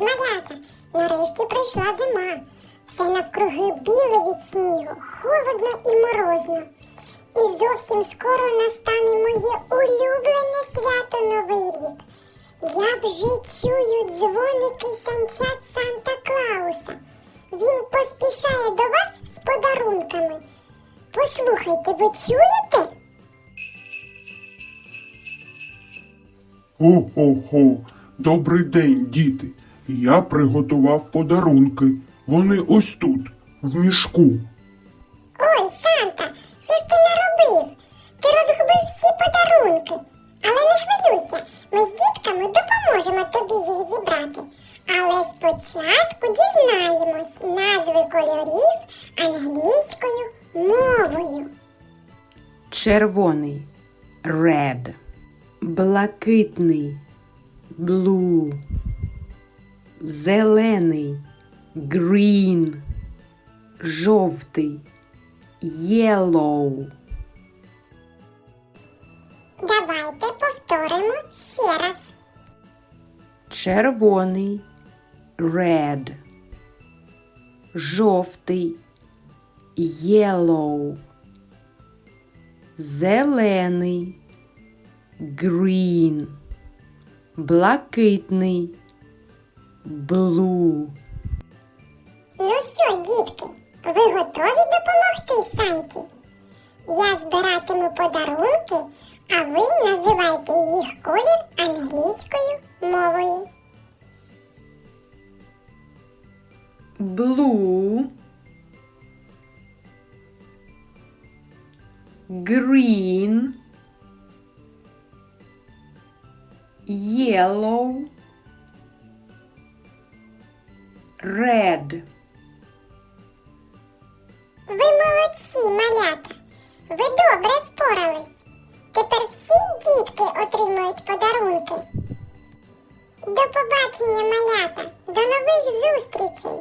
малята! Нарешті прийшла зима. Все навкруги біле від снігу, холодно і морозно. І зовсім скоро настане моє улюблене свято Новий рік. Я вже чую дзвоники санчат Санта Клауса. Він поспішає до вас з подарунками. Послухайте, ви чуєте? О-хо-хо, добрий день, діти. Я приготував подарунки. Вони ось тут, в мішку. Ой, Санта, що ж ти наробив? Ти розгубив всі подарунки. Але не хвилюйся, ми з дітками допоможемо тобі їх зібрати. Але спочатку дізнаємось назви кольорів англійською мовою. червоний red, блакитний blue, зелений green, жовтий yellow, Давайте повторимо ще раз. червоний red, жовтий yellow, зелений green, блакитний blue. Ну що, дітки, ви готові допомогти Санті? Я збиратиму подарунки, а ви називайте їх колір англійською мовою. blue, green, yellow, red. Ви молодці, малята. Ви добре впорались. Тепер всі дітки отримують подарунки. До побачення, малята. До нових зустрічей.